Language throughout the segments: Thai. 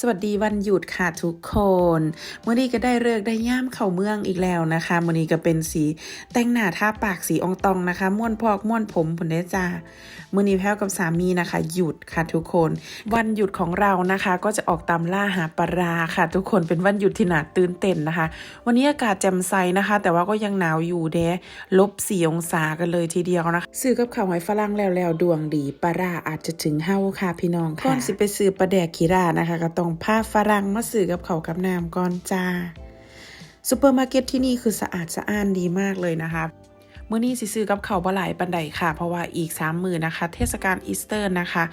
สวัสดีวันหยุดค่ะทุกคนมื่อนี้ก็ได้เลิกได้ย่ามเข่าเมืองอีกแล้วนะคะมื่อนี้ก็เป็นสีแต่งหน้าทาปากสีองตองนะคะ ม้วนพอกม้วนผมผุนได้จ้ามื่อนี้แพ้วกับสามีนะคะ หยุดค่ะทุกคน วันหยุดของเรานะคะ ก็จะออกตามล่าหาปลาค่ะ ทุกคนเป็นวันหยุดที่หนาตื่นเต้นนะคะ วันนี้อากาศแจ่มใสนะคะ แต่ว่าก็ยังหนาวอยู่เด้ลบสี่องศากันเลยทีเดียวนะคะซื้อกับข้าวหอยฝรั่งแล้วแล้วดวงดีปลาอาจจะถึงเฮาค่ะพี่น้องค่ะก่อนสิไปซื้อปลาแดกขีรานะคะก็ต้องพาฝรั่งมาซื้อกับเขากับน้ำก่อนจ้าซูเปอร์มาร์เก็ตที่นี่คือสะอาดสะอ้านดีมากเลยนะคะเมื่อนี้สิซื้อกับเขาบ่หลายปันใดค่ะ เพราะว่าอีก3ามมือนะคะ เทศกาลอีสเตอร์นะคะ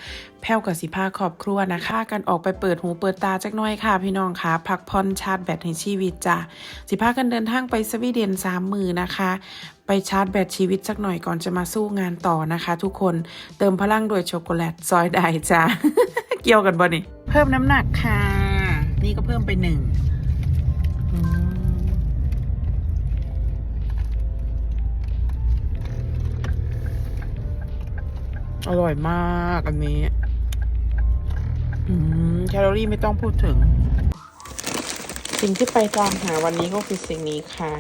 แพ้วกับสิพาครอบครัวนะคะ กันออกไปเปิดหูเปิดตาจักหน้อยค่ะ พี่น้องค่ะ พักผ่อนชาร์จแบตในชีวิตจ้ะสิพากันเดินทางไปสวีเดนสามมือนะคะ ไปชาร์จแบตชีวิตสักหน่อยก่อนจะมาสู้งานต่อนะคะ ทุกคนเติมพลังด้วยช็อกโกแลตซอยได้จ้ะเกี่ยวกันบ่นี่ เพิ่มน้ำหนักค่ะ นี่ก็เพิ่มไปหนึ่งอร่อยมากอันนี้แคลอรี่ไม่ต้องพูดถึง สิ่งที่ไปตามหาวันนี้ก็คือสิ่งนี้ค่ะ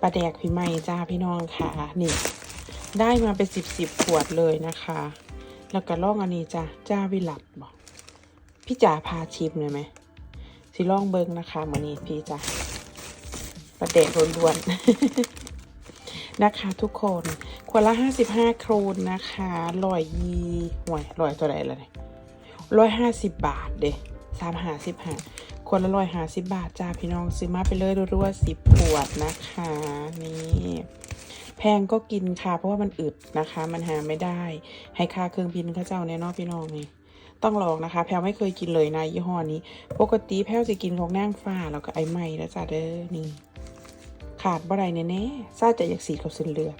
ปลาแดกพี่ใหม่จ้าพี่น้องค่ะ นี่ ได้มาเป็นสิบสิบขวดเลยนะคะ แล้วก็ล่องอันนี้จ้าจ้าวิลัดบอก พี่จ๋าพาชิมเลยไหมสิล่องเบิงนะคะวันนี้พี่จ้าปลาแดกล้วนๆนะคะทุกคนขวดละห้าสิบห้าโครนนะคะร้อยยีห่วยร้อยตัวไหนละเนี่ยร้อยห้าสิบบาทเด้สามห้าสิบห้าคนละร้อยห้าสิบบาทจ้าพี่น้องซื้อมาไปเลยรัวๆสิบขวดนะคะนี่แพงก็กินค่ะ เพราะว่ามันอึดนะคะ มันหาไม่ได้ ให้ค่าเครื่องบินเข้าเจ้าเนี่ยเนาะพี่น้องนี่ ต้องลองนะคะ แพลวไม่เคยกินเลยนะยี่ห้อนี้ ปกติแพลวจะกินของนางฟ้าแล้วก็ไอ้ไม่แล้วจ้าเด้อนี่ ขาดบ่ไรแน่ๆซาจะอยากสีกับเส้นเลือด